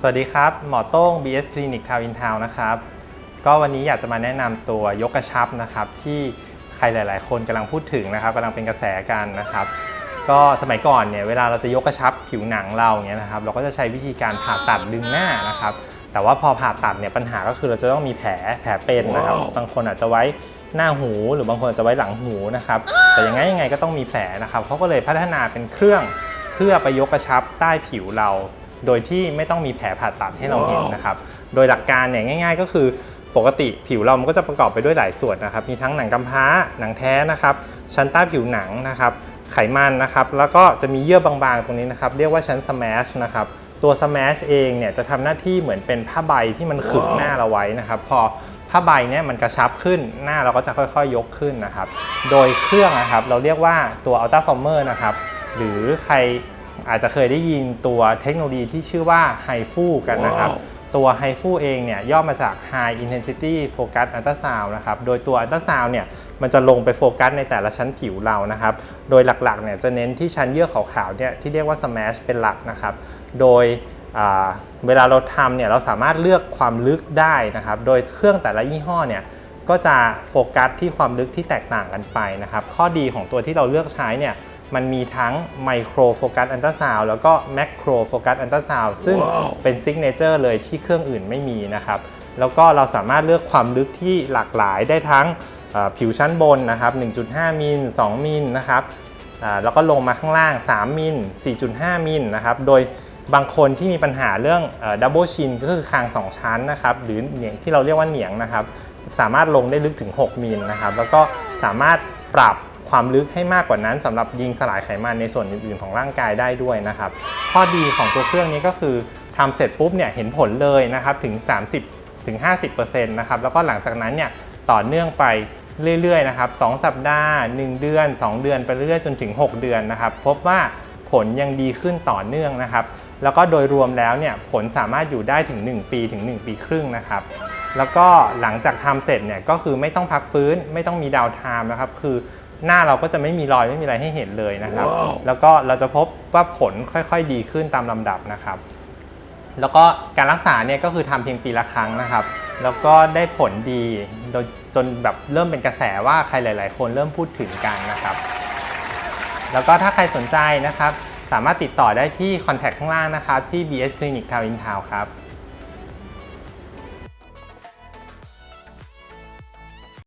สวัสดีครับ หมอโต้ง BS Clinic Town in Town นะครับ ก็วันนี้อยากจะมาแนะนำตัวยกกระชับนะครับ ที่ใครหลาย ๆ คนกำลังพูดถึงนะครับกำลังเป็นกระแสกันนะครับ ก็สมัยก่อนเนี่ยเวลาเราจะยกกระชับผิวหนังเราเนี่ยนะครับ เราก็จะใช้วิธีการผ่าตัดดึงหน้านะครับ แต่ว่าพอผ่าตัดเนี่ยปัญหาก็คือเราจะต้องมีแผลแผลเป็นนะครับ บางคนอาจจะไว้หน้าหูหรือบางคนอาจจะไว้หลังหูนะครับ แต่ยังไงยังไงก็ต้องมีแผลนะครับเขาก็เลยพัฒนาเป็นเครื่องเพื่อไปยกกระชับใต้ผิวเรา โดยที่ไม่ต้องมีแผลผ่าตัดให้เราเห็นนะครับ โดยหลักการเนี่ยง่าย ๆ ก็คือปกติผิวเรามันก็จะประกอบไปด้วยหลายส่วนนะครับ มีทั้งหนังกำพร้า หนังแท้นะครับ ชั้นใต้ผิวหนังนะครับ ไขมันนะครับ แล้วก็จะมีเยื่อบางๆ ตรงนี้นะครับ เรียกว่าชั้นสแมชนะครับ ตัวสแมชเองเนี่ยจะทำหน้าที่เหมือนเป็นผ้าใบที่มันขึงหน้าเราไว้นะครับ พอผ้าใบเนี่ยมันกระชับขึ้น หน้าเราก็จะค่อยๆ ยกขึ้นนะครับ โดยเครื่องนะครับ เราเรียกว่าตัว Ultra Former นะครับ หรือใคร อาจจะเคยได้ยินตัวเทคโนโลยีที่ชื่อว่า HIFU กันนะครับ ตัว HIFU เองเนี่ยย่อมาจาก High Intensity Focus Ultrasound นะครับ โดยตัว Ultrasound เนี่ยมันจะลงไปโฟกัสในแต่ละชั้นผิวเรานะครับ โดยหลักๆเนี่ยจะเน้นที่ชั้นเยื่อขาวๆเนี่ยที่เรียกว่า Smash เป็นหลักนะครับ โดยอ่าเวลาเราทำเนี่ยเราสามารถเลือกความลึกได้นะครับ โดยเครื่องแต่ละยี่ห้อเนี่ยก็จะโฟกัสที่ความลึกที่แตกต่างกันไปนะครับ ข้อดีของตัวที่เราเลือกใช้เนี่ย มันมีทั้งไมโครโฟกัสอันตราซาวแล้วก็แมกโครโฟกัสอันตราซาวซึ่งเป็นซิกเนเจอร์เลยที่เครื่องอื่นไม่มีนะครับ แล้วก็เราสามารถเลือกความลึกที่หลากหลายได้ทั้งเอ่อผิวชั้นบนนะครับ 1.5 มิล 2 มิลนะครับอ่าแล้วก็ลงมาข้างล่าง 3 มิล 4.5 มิลนะครับ โดยบางคนที่มีปัญหาเรื่องดับเบิลชินก็คือคาง 2 ชั้นนะครับ หรือเหนียงที่เราเรียกว่าเหนียงนะครับ สามารถลงได้ลึกถึง 6 มิลนะครับ แล้วก็สามารถปรับ ความลึกให้มากกว่านั้นสำหรับยิงสลายไขมันในส่วนอื่นๆของร่างกายได้ด้วยนะครับข้อดีของตัวเครื่องนี้ก็คือทำเสร็จปุ๊บเนี่ยเห็นผลเลยนะครับถึง 30ถึง50%นะครับแล้วก็หลังจากนั้นเนี่ยต่อเนื่องไปเรื่อยๆนะครับ2สัปดาห์ 1 เดือน 2 เดือนไปเรื่อยๆจนถึง 6 เดือนนะครับพบว่าผลยังดีขึ้นต่อเนื่องนะครับ แล้วก็โดยรวมแล้วเนี่ยผลสามารถอยู่ได้ถึง 1 ปีถึง 1 ปีครึ่งนะครับ แล้วก็หลังจากทำเสร็จเนี่ยก็คือไม่ต้องพักฟื้นไม่ต้องมีดาวน์ไทม์นะครับ คือ หน้าเราก็จะไม่มีรอยไม่มีอะไรให้เห็นเลยนะครับแล้วก็เราจะพบว่าผลค่อยๆดีขึ้นตามลำดับนะครับ แล้วก็การรักษาเนี่ยก็คือทำเพียงปีละครั้งนะครับ แล้วก็ได้ผลดีโดยจนแบบเริ่มเป็นกระแสว่าใครหลาย ๆ คนเริ่มพูดถึงกันนะครับ แล้วก็ถ้าใครสนใจนะครับ สามารถติดต่อได้ที่คอนแทคข้างล่างนะครับ ที่ BS Clinic Town in Town ครับ